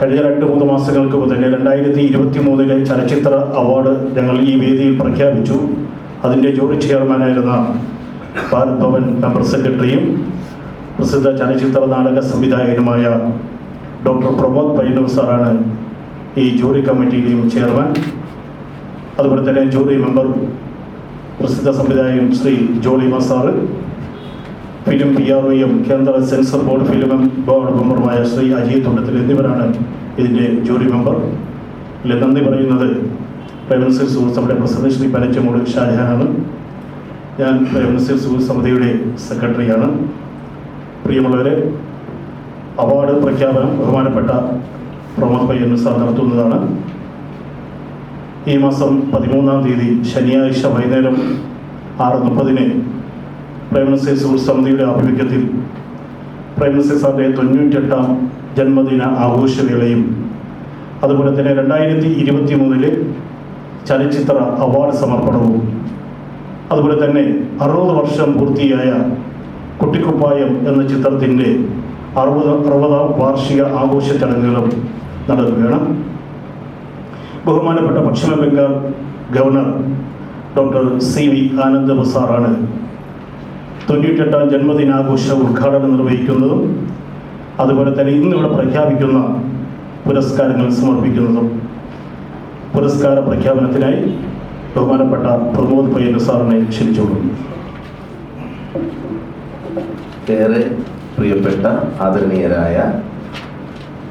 കഴിഞ്ഞ രണ്ട് മൂന്ന് മാസങ്ങൾക്ക് മുതൽ രണ്ടായിരത്തി ഇരുപത്തി മൂന്നിലെ ചലച്ചിത്ര അവാർഡ് ഞങ്ങൾ ഈ വേദിയിൽ പ്രഖ്യാപിച്ചു. അതിന്റെ ജോറി ചെയർമാനായിരുന്ന ഭാരത് ഭവൻ മെമ്പർ സെക്രട്ടറിയും പ്രസിദ്ധ ചലച്ചിത്ര നാടക സംവിധായകനുമായ ഡോക്ടർ പ്രമോദ് പയ്യന്നൂർ സാറാണ് ഈ ജൂറി കമ്മിറ്റിയിലെയും ചെയർമാൻ. അതുപോലെ തന്നെ ജൂറി മെമ്പർ പ്രസിദ്ധ സംവിധായകൻ ശ്രീ ജോളി മസാറ് ഫിലിം പി ആർ ഒയും കേന്ദ്ര സെൻസർ ബോർഡ് ഫിലിം ബോർഡ് മെമ്പറുമായ ശ്രീ അജിത് തുണ്ടത്തിൽ എന്നിവരാണ് ഇതിന്റെ ജൂറി മെമ്പർ. ഇതിൽ നന്ദി പറയുന്നത് പ്രേമനസീർ സുഹൃത്ത് സമിതിയുടെ പ്രസിഡന്റ് ശ്രീ പനച്ചമൂട് ഷാജഹാനാണ്. ഞാൻ പ്രേമനസീർ സുഹൃത്ത് സമിതിയുടെ സെക്രട്ടറിയാണ്. പ്രിയമുള്ളവരെ അവാർഡ് പ്രഖ്യാപനം ബഹുമാനപ്പെട്ട പ്രമോദ് പയ്യൻ സാർ നടത്തുന്നതാണ്. ഈ മാസം പതിമൂന്നാം തീയതി ശനിയാഴ്ച വൈകുന്നേരം ആറ് മുപ്പതിന് പ്രേമനസേ സുഹൃത്ത് സമിതിയുടെ ആഭിമുഖ്യത്തിൽ പ്രേമനസേ സാറിന്റെ തൊണ്ണൂറ്റെട്ടാം ജന്മദിന ആഘോഷവേളയും അതുപോലെ തന്നെ രണ്ടായിരത്തി ഇരുപത്തി മൂന്നിലെ ചലച്ചിത്ര അവാർഡ് സമർപ്പണവും അതുപോലെ തന്നെ അറുപത് വർഷം പൂർത്തിയായ കുട്ടിക്കുപ്പായം എന്ന ചിത്രത്തിന്റെ അറുപത് അറുപതാം വാർഷിക ആഘോഷ ചടങ്ങുകളും നടക്കുകയാണ്. ബഹുമാനപ്പെട്ട പശ്ചിമ Bengal governor doctor C V Anand ബസാറാണ് തൊണ്ണൂറ്റെട്ടാം ജന്മദിനാഘോഷ ഉദ്ഘാടനം നിർവഹിക്കുന്നതും അതുപോലെ തന്നെ ഇന്നിവിടെ പ്രഖ്യാപിക്കുന്ന പുരസ്കാരങ്ങൾ സമർപ്പിക്കുന്നതും പുരസ്കാര പ്രഖ്യാപനത്തിനായി ബഹുമാനപ്പെട്ട പ്രമോദ് പയ്യന്ന സാറിനെ ക്ഷണിച്ചോളും ഏറെ പ്രിയപ്പെട്ട ആദരണീയരായ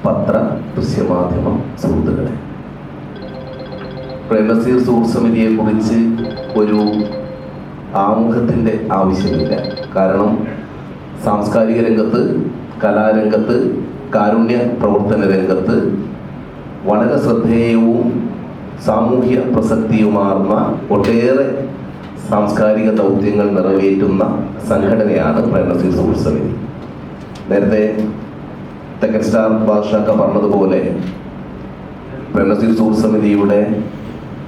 പത്ര ദൃശ്യമാധ്യമ സുഹൃത്തുക്കളെ പ്രേമസീർ സുഹൃത്ത് സമിതിയെ കുറിച്ച് ഒരു ആമുഖത്തിന്റെ ആവശ്യമില്ല. കാരണം സാംസ്കാരിക രംഗത്ത് കലാരംഗത്ത് കാരുണ്യ പ്രവർത്തന രംഗത്ത് വളരെ ശ്രദ്ധേയവും സാമൂഹ്യ പ്രസക്തിയുമാർന്ന ഒട്ടേറെ സാംസ്കാരിക ദൗത്യങ്ങൾ നിറവേറ്റുന്ന സംഘടനയാണ് പ്രേമസീർ സുഹൃത്ത് സമിതി. നേരത്തെ തെക്കൻ സ്റ്റാർ ബാദ്ഷാക്ക പറഞ്ഞതുപോലെ പ്രേമസീർ സുഹൃത്ത് സമിതിയുടെ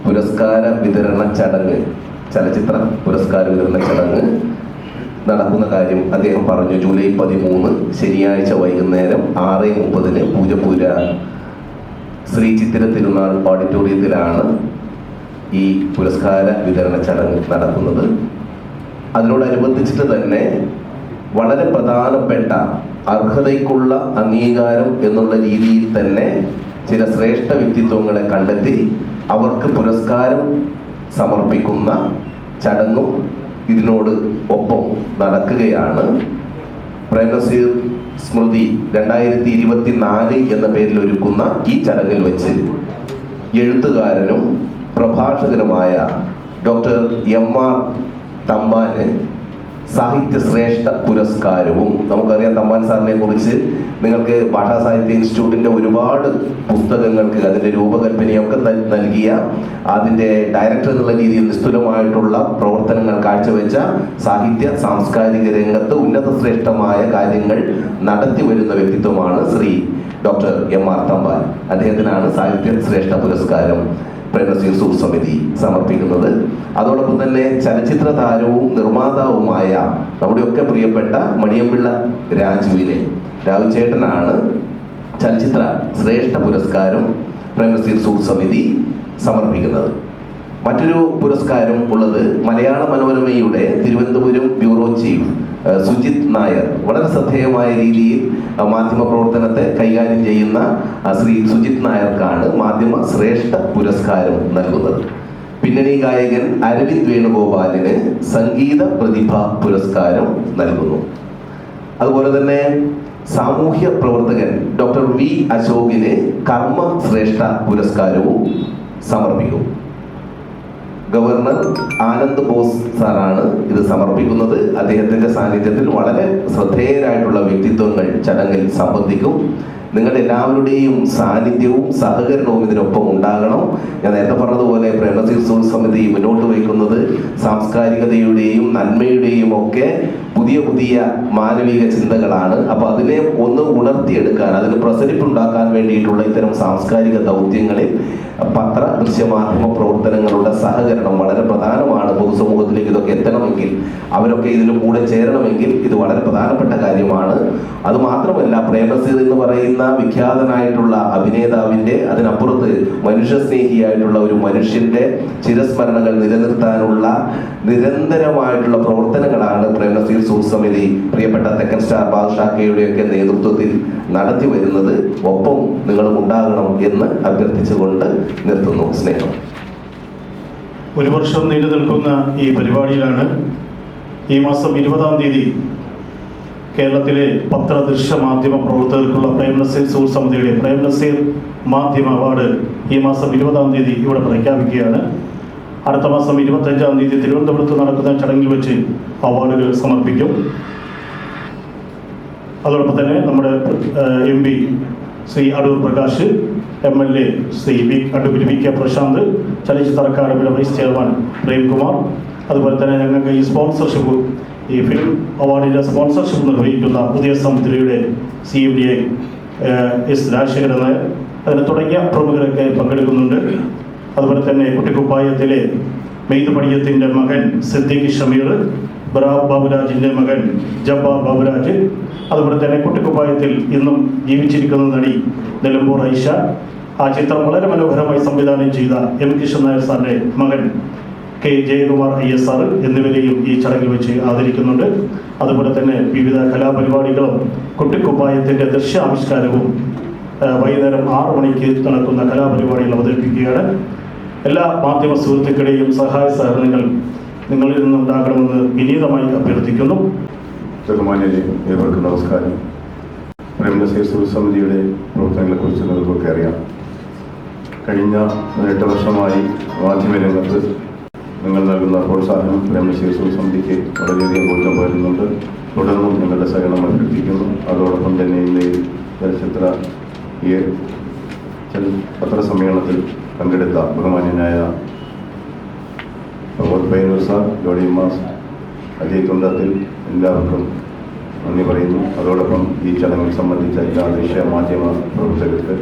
പുരസ്കാര വിതരണ ചടങ്ങ് ചലച്ചിത്ര പുരസ്കാര വിതരണ ചടങ്ങ് നടക്കുന്ന കാര്യം അദ്ദേഹം പറഞ്ഞു. ജൂലൈ പതിമൂന്ന് ശനിയാഴ്ച വൈകുന്നേരം ആറ് മുപ്പതിന് പൂജപ്പൂര ശ്രീ ചിത്തിര തിരുനാൾ ഓഡിറ്റോറിയത്തിലാണ് ഈ പുരസ്കാര വിതരണ ചടങ്ങ് നടക്കുന്നത്. അതിനോടനുബന്ധിച്ചിട്ട് തന്നെ വളരെ പ്രധാനപ്പെട്ട അർഹതയ്ക്കുള്ള അംഗീകാരം എന്നുള്ള രീതിയിൽ തന്നെ ചില ശ്രേഷ്ഠ വ്യക്തിത്വങ്ങളെ കണ്ടെത്തി അവർക്ക് പുരസ്കാരം സമർപ്പിക്കുന്ന ചടങ്ങും ഇതിനോട് ഒപ്പം നടക്കുകയാണ്. പ്രേമസീർ സ്മൃതി രണ്ടായിരത്തി ഇരുപത്തി നാല് എന്ന പേരിൽ ഒരുക്കുന്ന ഈ ചടങ്ങിൽ വെച്ച് എഴുത്തുകാരനും പ്രഭാഷകനുമായ ഡോക്ടർ എം ആർ തമ്പാന് സാഹിത്യ ശ്രേഷ്ഠ പുരസ്കാരവും. നമുക്കറിയാം തമ്പാൻ സാറിനെ കുറിച്ച് നിങ്ങൾക്ക് ഭാഷാ സാഹിത്യ ഇൻസ്റ്റിറ്റ്യൂട്ടിന്റെ ഒരുപാട് പുസ്തകങ്ങൾക്ക് അതിന്റെ രൂപകൽപ്പനയൊക്കെ നൽ- നൽകിയ അതിന്റെ ഡയറക്ടർ എന്നുള്ള രീതിയിൽ നിസ്തുലമായിട്ടുള്ള പ്രവർത്തനങ്ങൾ കാഴ്ചവെച്ച സാഹിത്യ സാംസ്കാരിക രംഗത്ത് ഉന്നത ശ്രേഷ്ഠമായ കാര്യങ്ങൾ നടത്തി വരുന്ന വ്യക്തിത്വമാണ് Shri doctor M R Thampan. അദ്ദേഹത്തിനാണ് സാഹിത്യ ശ്രേഷ്ഠ പുരസ്കാരം സുഹൃത്ത് സമിതി സമർപ്പിക്കുന്നത്. അതോടൊപ്പം തന്നെ ചലച്ചിത്ര താരവും നിർമ്മാതാവുമായ നമ്മുടെയൊക്കെ പ്രിയപ്പെട്ട മണിയമ്പിള്ള രാജുവിനെ രാജുചേട്ടനാണ് ചലച്ചിത്ര ശ്രേഷ്ഠ പുരസ്കാരം പ്രേമസീർ സുഹൃത്ത് സമിതി സമർപ്പിക്കുന്നത്. മറ്റൊരു പുരസ്കാരം ഉള്ളത് മലയാള മനോരമയുടെ തിരുവനന്തപുരം ബ്യൂറോ ചീഫ് സുജിത് നായർ. വളരെ ശ്രദ്ധേയമായ രീതിയിൽ മാധ്യമ പ്രവർത്തനത്തെ കൈകാര്യം ചെയ്യുന്ന ശ്രീ സുജിത് നായർക്കാണ് മാധ്യമ ശ്രേഷ്ഠ പുരസ്കാരം നൽകുന്നത്. പിന്നണി ഗായകൻ അരവിന്ദ് വേണുഗോപാലിന് സംഗീത പ്രതിഭ പുരസ്കാരം നൽകുന്നു. അതുപോലെ തന്നെ സാമൂഹ്യ പ്രവർത്തകൻ ഡോക്ടർ വി അശോകിന് കർമ്മ ശ്രേഷ്ഠ പുരസ്കാരവും സമർപ്പിക്കും. ഗവർണർ ആനന്ദ് ബോസ് സാറാണ് ഇത് സമർപ്പിക്കുന്നത്. അദ്ദേഹത്തിന്റെ സാന്നിധ്യത്തിൽ വളരെ ശ്രദ്ധേയരായിട്ടുള്ള വ്യക്തിത്വങ്ങൾ ചടങ്ങിൽ സംബന്ധിക്കും. നിങ്ങളുടെ എല്ലാവരുടെയും സാന്നിധ്യവും സഹകരണവും ഇതിനൊപ്പം ഉണ്ടാകണം. ഞാൻ നേരത്തെ പറഞ്ഞതുപോലെ സുഹൃത്ത് സമിതി മുന്നോട്ട് വയ്ക്കുന്നത് സാംസ്കാരികതയുടെയും നന്മയുടെയും ഒക്കെ പുതിയ പുതിയ മാനവിക ചിന്തകളാണ്. അപ്പൊ അതിനെ ഒന്ന് ഉണർത്തിയെടുക്കാൻ അതിന് പ്രസരിപ്പുണ്ടാക്കാൻ വേണ്ടിയിട്ടുള്ള ഇത്തരം സാംസ്കാരിക ദൗത്യങ്ങളിൽ പത്ര ദൃശ്യമാധ്യമ പ്രവർത്തനങ്ങളുടെ സഹകരണം വളരെ പ്രധാനമാണ് പൊതുസമൂഹത്തിലേക്ക് ഇതൊക്കെ എത്തണമെങ്കിൽ. അവരൊക്കെ ഇതിന് കൂടെ ചേരണമെങ്കിൽ ഇത് വളരെ പ്രധാനപ്പെട്ട കാര്യമാണ്. അത് മാത്രമല്ല പ്രേമസീർ എന്ന് പറയുന്ന വിഖ്യാതനായിട്ടുള്ള അഭിനേതാവിന്റെ അതിനപ്പുറത്ത് മനുഷ്യസ്നേഹിയായിട്ടുള്ള ഒരു മനുഷ്യന്റെ ചിരസ്മരണകൾ നിലനിർത്താനുള്ള നിരന്തരമായിട്ടുള്ള പ്രവർത്തനങ്ങളാണ് പ്രേമസീർ സൂർ സമിതി പ്രിയപ്പെട്ട തെക്കൻ സ്റ്റാർ ബാദ്ഷാക്കയുടെയൊക്കെ നേതൃത്വത്തിൽ നടത്തി വരുന്നത്. ഒപ്പം നിങ്ങളും ഉണ്ടാകണം എന്ന് അഭ്യർത്ഥിച്ചുകൊണ്ട് നിർത്തുന്നു. സ്നേഹം. ഒരു വർഷം നീണ്ടു നിൽക്കുന്ന ഈ പരിപാടിയിലാണ് ഈ മാസം ഇരുപതാം തീയതി കേരളത്തിലെ പത്ര ദൃശ്യ മാധ്യമ പ്രവർത്തകർക്കുള്ള പ്രേം നസീർ സൂർ സമിതിയുടെ പ്രേം നസീർ മാധ്യമ അവാർഡ് ഈ മാസം ഇരുപതാം തീയതി ഇവിടെ പ്രഖ്യാപിക്കുകയാണ്. അടുത്ത മാസം ഇരുപത്തഞ്ചാം തീയതി തിരുവനന്തപുരത്ത് നടക്കുന്ന ചടങ്ങിൽ വെച്ച് അവാർഡുകൾ സമർപ്പിക്കും. അതോടൊപ്പം തന്നെ നമ്മുടെ M P Shri Adoor Prakash M L A Shri V advocate V K Prashanth ചലച്ചിത്ര അക്കാദമിയുടെ വൈസ് ചെയർമാൻ പ്രേംകുമാർ. അതുപോലെ തന്നെ ഞങ്ങൾക്ക് ഈ സ്പോൺസർഷിപ്പ് ഈ ഫിലിം അവാർഡിന്റെ സ്പോൺസർഷിപ്പ് നിർവഹിക്കുന്ന പുതിയ സമിതിയുടെ C M D I S Rajasekharan Nair. അതിന് തുടങ്ങിയ പ്രമുഖരൊക്കെ പങ്കെടുക്കുന്നുണ്ട്. അതുപോലെ തന്നെ കുട്ടിക്കുപ്പായത്തിലെ മെയ്ത് പടിയത്തിന്റെ മകൻ സിദ്ദീഖ് ഷമീർ ബറാബ് ബാബുരാജിന്റെ മകൻ ജബ്ബാർ ബാബുരാജ് അതുപോലെ തന്നെ കുട്ടിക്കുപ്പായത്തിൽ ഇന്നും ജീവിച്ചിരിക്കുന്ന നടി നിലമ്പൂർ ഐഷ ആ ചിത്രം വളരെ മനോഹരമായി സംവിധാനം ചെയ്ത എം കിഷൻ നായർ സാറിന്റെ മകൻ K Jayakumar I S R എന്നിവരെയും ഈ ചടങ്ങിൽ വെച്ച് ആദരിക്കുന്നുണ്ട്. അതുപോലെ തന്നെ വിവിധ കലാപരിപാടികളും കുട്ടിക്കുപ്പായത്തിന്റെ ദൃശ്യാവിഷ്കാരവും വൈകുന്നേരം ആറു മണിക്ക് നടക്കുന്ന കലാപരിപാടികൾ അവതരിപ്പിക്കുകയാണ്. എല്ലാ മാധ്യമ സുഹൃത്തുക്കളുടെയും സഹായ സഹകരണങ്ങൾ നിങ്ങളിൽ നിന്നുണ്ടാകണമെന്ന് വിനീതമായി അഭ്യർത്ഥിക്കുന്നു. ബഹുമാന്യരെ ഏവർക്കും നമസ്കാരം. പ്രേമ സുഹൃ സമിതിയുടെ പ്രവർത്തനങ്ങളെക്കുറിച്ച് നിങ്ങൾക്കൊക്കെ അറിയാം. കഴിഞ്ഞ പതിനെട്ട് വർഷമായി മാധ്യമരംഗത്ത് നിങ്ങൾ നൽകുന്ന പ്രോത്സാഹനം പ്രേമ സുഹൃ സമിതിക്ക് വളരെയധികം ഊർജം പകരുന്നുണ്ട്. തുടർന്നും നിങ്ങളുടെ സഹകരണം അഭ്യർത്ഥിക്കുന്നു അതോടൊപ്പം തന്നെ ഈ ചലച്ചിത്ര ഈ പത്രസമ്മേളനത്തിൽ പങ്കെടുത്ത ബഹുമാന്യനായ പൈനൂർ സാർ ജോഡി മാസ് അജയ് എല്ലാവർക്കും നന്ദി പറയുന്നു. അതോടൊപ്പം ഈ ചടങ്ങിൽ സംബന്ധിച്ച എല്ലാ ദൃശ്യ മാധ്യമ പ്രവർത്തകർക്ക്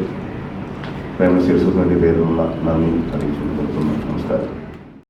പ്രേമശീർഷത്തിന്റെ പേരിലുള്ള നന്ദി അറിയിച്ചു നിർത്തുന്നു. നമസ്കാരം.